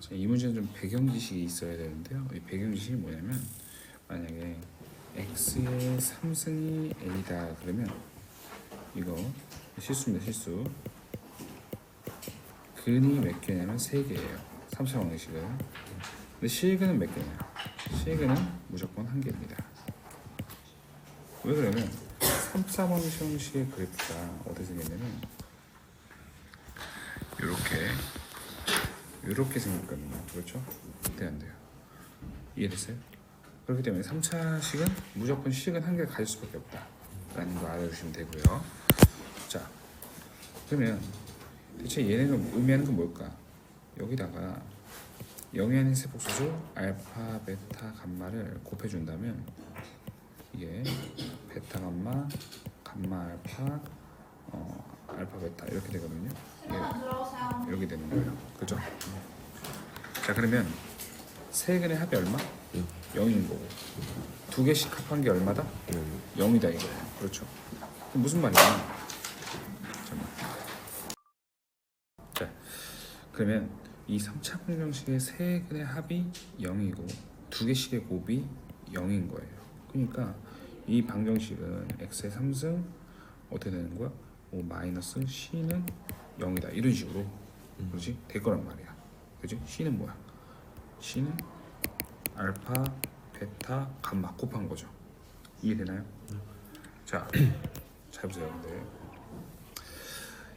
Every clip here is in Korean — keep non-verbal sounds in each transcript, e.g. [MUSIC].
자, 이 문제는 좀 배경 지식이 있어야 되는데요. 이 배경 지식이 뭐냐면 만약에 x의 3승이 a다 그러면 이거 실수입니다 실수. 근이 몇 개냐면 3개예요. 3차 방정식은. 근데 실근은 몇 개냐? 실근은 무조건 한 개입니다. 왜 그러면 3차 방정식의 그래프가 어떻게 생겼냐면 이렇게 이렇게 생겼거든요. 그렇죠? 네, 안 돼요. 이해됐어요? 그렇기 때문에 3차 식은 무조건 식은 한 개를 가질 수밖에 없다. 라는 거 알아주시면 되고요. 자 그러면 대체 얘네가 의미하는 건 뭘까? 여기다가 아닌 세복수수 알파, 베타, 감마를 곱해준다면 이게 베타, 감마, 감마, 알파, 어, 알파, 베타 이렇게 되거든요. 이게 이렇게 되는 거예요. 그죠? 자 그러면 세 근의 합이 얼마? 0인 거고 두 개씩 합한 게 얼마다? 0이다 이거예요. 그렇죠. 그럼 무슨 말이야? 잠깐만. 자, 그러면 이 3차 방정식의 세 근의 합이 0이고 두 개씩의 곱이 0인 거예요. 그러니까 이 방정식은 x의 3승 어떻게 되는 거야? 뭐 마이너스 c는 0이다 이런 식으로 그렇지? 될 거란 말이야. 그지? c는 뭐야? C는 알파, 베타, 감마 곱한 거죠. 이해되나요? 자, [CLEARS THROAT] 잘 보세요. 근데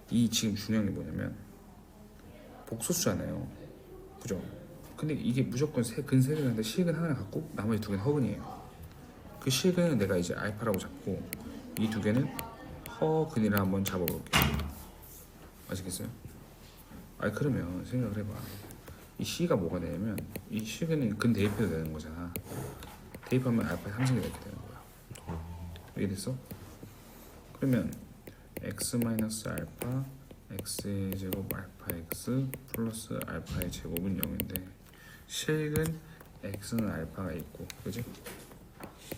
이 지금 중요한 게 뭐냐면 복소수잖아요. 그죠? 근데 이게 무조건 세, 근세 개인데 실근 하나를 갖고 나머지 두 개는 허근이에요. 그 실근은 내가 이제 알파라고 잡고 이 두 개는 허근이라 한번 잡아볼게요. 아시겠어요? 아 그러면 생각을 해봐. 이 C가 뭐가 되냐면 이 C는 근 대입해도 되는 거잖아. 대입하면 알파 상승이 이렇게 되는 거야. 이해됐어? 그러면 x 마이너스 알파 x의 제곱 알파 x 플러스 알파의 제곱은 0인데 실근 x는 알파가 있고 그지?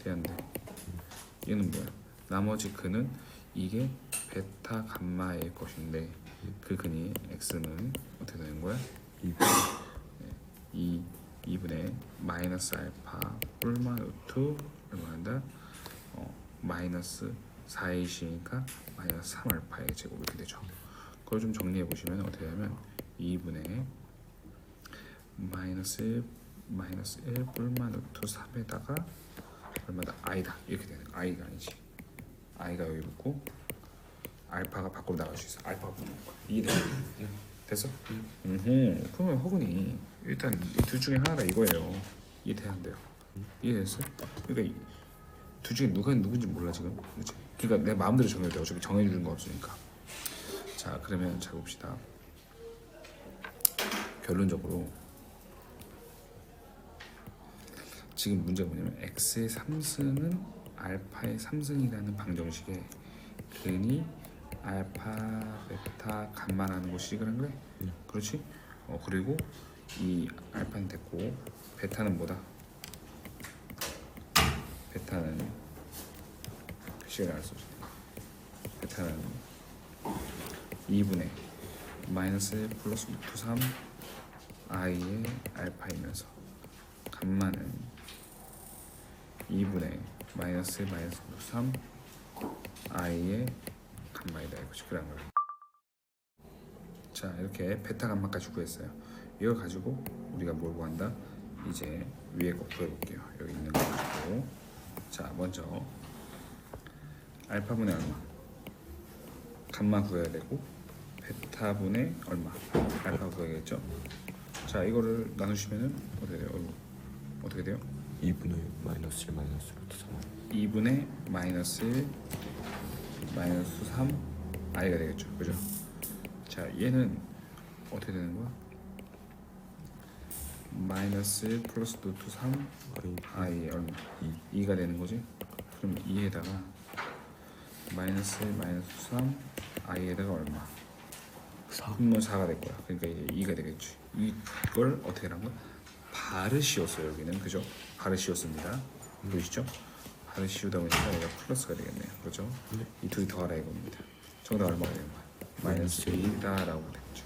대안돼 얘는 뭐야? 나머지 근은 이게 베타 감마의 것인데 그 근이 x는 어떻게 되는 거야? 2 2분의 마이너스 알파 뿔마 루트 얼마 한다? 어, 마이너스 4의 시니까 마이너스 3 알파의 제곱 이렇게 되죠. 그걸 좀 정리해 보시면 어떻게 되냐면 2분의 마이너스 1 마이너스 1 뿔마 루트 3에다가 얼마다 i다 이렇게 되는 거 i가 아니지 i가 여기 붙고 알파가 밖으로 나갈 수 있어 알파가 붙는 거야 이해됐어? 됐어? 음. 그러면 허근이 일단 이 둘 중에 하나가 이거예요. 이해돼야 돼요. 이해됐어? 그러니까 이둘 중에 누가 누군지 몰라 지금. 그렇지? 그러니까 내 마음대로 정해도 돼. 어차피 정해주는 거 없으니까. 자 그러면 잘 봅시다. 결론적으로 지금 문제가 뭐냐면 x의 3승은 알파의 3승이라는 방정식에 근이 알파, 베타, 감마라는 것이 그런 거야. 그렇지? 어 그리고 이 알파는 됐고 베타는 뭐다? 베타는 시간을 알수 없어. 베타는 2분의 마이너스 1 플러스 루트 3 i의 알파이면서 감마는 2분의 마이너스 1 마이너스 루트 3 i의 감마이다 이것이 그런 거야. 자 이렇게 베타 감마까지 구했어요. 이걸 가지고 우리가 뭘 구한다? 이제 위에 거 구해볼게요. 여기 있는 거 가지고 자 먼저 알파분의 얼마? 감마 구해야 되고 베타분의 얼마? 알파 구해야겠죠? 자 이거를 나누시면은 어떻게 돼요? 어이구, 어떻게 돼요? 2분의 마이너스 1 마이너스 루트 3 2분의 마이너스 1 마이너스 3 i가 되겠죠. 그죠? 자 얘는 어떻게 되는 거야? 마이너스 1 플러스 루트 3 i 얼마? 2. 가 되는 거지? 그럼 2에다가 마이너스 1 마이너스 3 i에다가 얼마? 4 그러면 4가 될 거야. 그러니까 이제 2가 되겠지. 이걸 어떻게 하는 거야? 씌웠어요 여기는. 그죠? 발을 씌웠습니다. 보이시죠 발을 씌우다 보니까 얘가 플러스가 되겠네요. 그렇죠? 이 둘이 더하라 이겁니다. 정답 얼마가 되는 거야? 마이너스 2다라고 되겠죠